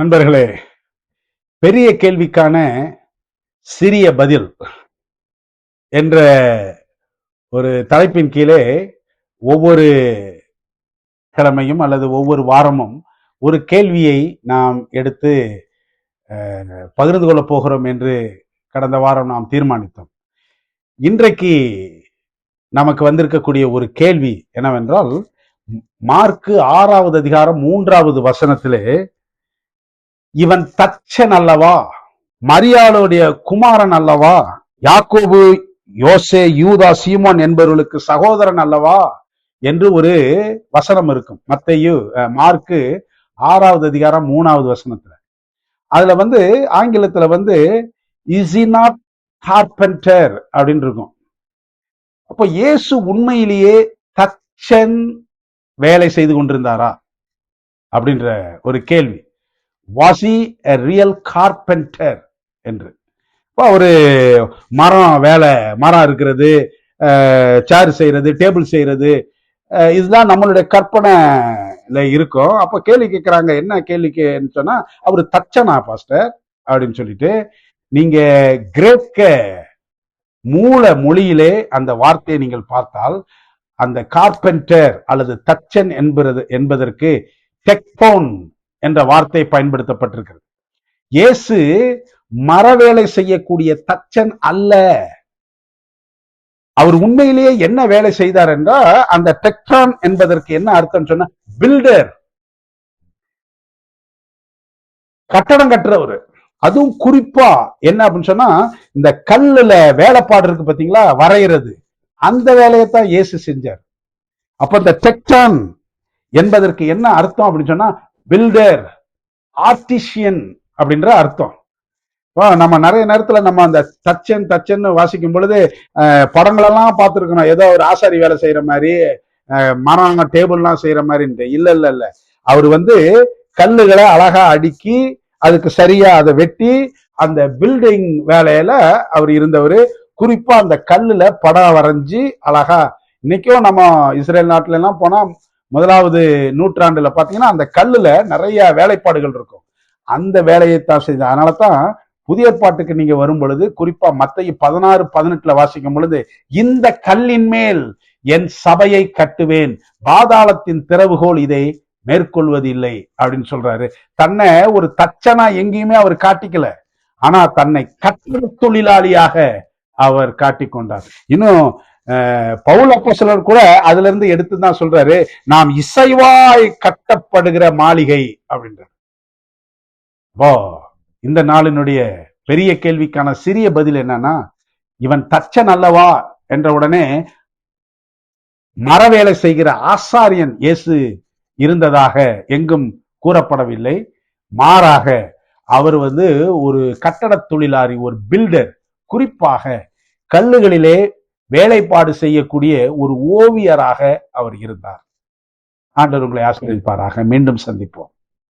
நண்பர்களே பெரிய கேள்விக்கான சிறிய பதில் என்ற ஒரு தலைப்பின் கீழே ஒவ்வொரு கிழமையும் அல்லது ஒவ்வொரு வாரமும் ஒரு கேள்வியை நாம் எடுத்து பகிர்ந்து கொள்ளப் போகிறோம் என்று கடந்த வாரம் நாம் தீர்மானித்தோம். இன்றைக்கு நமக்கு வந்திருக்கக்கூடிய ஒரு கேள்வி என்னவென்றால் மார்க்கு ஆறாவது அதிகாரம் மூன்றாவது வசனத்திலே இவன் தச்சன் அல்லவா? மரியாளுடைய குமாரன் அல்லவா? யாக்கோபு யோசே யூதா சீமான் என்பவர்களுக்கு சகோதரன் அல்லவா? என்று ஒரு வசனம் இருக்கும். மத்தையு அஹ், மார்க்கு ஆறாவது அதிகாரம் மூணாவது வசனத்துல. அதுல வந்து ஆங்கிலத்துல வந்து இஸ் இ நாட் கார்பென்டர் அப்படின்னு இருக்கும். அப்போ இயேசு உண்மையிலேயே தச்சன் வேலை செய்து கொண்டிருந்தாரா? அப்படின்ற ஒரு கேள்வி. Was he a real carpenter என்று. இப்போ ஒரு மரம் வேலை மரம் இருக்கிறது சேர் செய்கிறது டேபிள் செய்கிறது இதுதான் நம்மளுடைய கற்பனைல இருக்கும். அப்போ கேள்வி கேட்குறாங்க என்ன கேள்விக்குன்னு சொன்னால் அவர் தச்சனா பாஸ்டர் அப்படின்னு சொல்லிட்டு நீங்கள் கிரேக்க மூல மொழியிலே அந்த வார்த்தையை நீங்கள் பார்த்தால் அந்த கார்பென்டர் அல்லது தச்சன் என்பது என்பதற்கு டெக்போன் என்ற வார்த்தை பயன்படுத்தப்பட்டிருக்கிறது. இயேசு மரவேலை செய்யக்கூடிய தச்சன் அல்ல. அவர் உண்மையிலேயே என்ன வேலை செய்தார் என்றால் அந்த டெக்டான் என்பதற்கு என்ன அர்த்தம் சொன்னா பில்டர். கட்டடம் கட்டுறவர். அதுவும் குறிப்பா என்ன அப்படின்னு சொன்னா இந்த கல்லுல வேலைப்பாடு இருக்கு பாத்தீங்களா வரைகிறது அந்த வேலையைத்தான் இயேசு செஞ்சார். அப்ப இந்த டெக்டான் என்பதற்கு என்ன அர்த்தம் அப்படின்னு சொன்னா பில்டர் ஆர்டிஷியன் அப்படின்ற அர்த்தம். இப்போ நம்ம நிறைய நேரத்துல நம்ம அந்த தச்சன் தச்சன் வாசிக்கும் பொழுது அஹ், படங்களெல்லாம் பார்த்துருக்கணும். ஏதோ ஒரு ஆசாரி வேலை செய்யற மாதிரி மரம் டேபிள்லாம் செய்யற மாதிரின்ட்டு. இல்ல இல்ல இல்ல. அவர் வந்து கல்லுகளை அழகா அடுக்கி அதுக்கு சரியா அதை வெட்டி அந்த பில்டிங் வேலையில அவர் இருந்தவர். குறிப்பா அந்த கல்லுல படம் வரைஞ்சி அழகா. இன்னைக்கும் நம்ம இஸ்ரேல் நாட்டுல எல்லாம் போனா முதலாவது நூற்றாண்டுல பாத்தீங்கன்னா அந்த கல்லுல நிறைய வேலைப்பாடுகள் இருக்கும். அந்த வேலையை தான் செய்த அதனால தான் புதிய பாட்டுக்கு நீங்க வரும் பொழுது குறிப்பா மத்திய பதினாறு பதினெட்டுல வாசிக்கும் பொழுது இந்த கல்லின் மேல் என் சபையை கட்டுவேன். பாதாளத்தின் திறவுகோல் இதை மேற்கொள்வது இல்லை அப்படின்னு சொல்றாரு. தன்னை ஒரு தச்சனா எங்கேயுமே அவர் காட்டிக்கல. ஆனா தன்னை கட்டிட தொழிலாளியாக அவர் காட்டிக்கொண்டார். இன்னும் பவுல் அப்போசலர் கூட அதுல இருந்து எடுத்து தான் சொல்றாரு நாம் இசைவாய் கட்டப்படுகிற மாளிகை அப்படின்றார். ஓ இந்த நாளினுடைய பெரிய கேள்விக்கான சிறிய பதில் என்னன்னா இவன் தச்சன் அல்லவா என்ற உடனே மரவேலை செய்கிற ஆசாரியன் இயேசு இருந்ததாக எங்கும் கூறப்படவில்லை. மாறாக அவர் வந்து ஒரு கட்டட தொழிலாளி ஒரு பில்டர் குறிப்பாக கல்லுகளிலே வேலைப்பாடு செய்யக்கூடிய ஒரு ஓவியராக அவர் இருந்தார். ஆண்டவர் உங்களை ஆசிரியப்பாராக மீண்டும் சந்திப்போம்.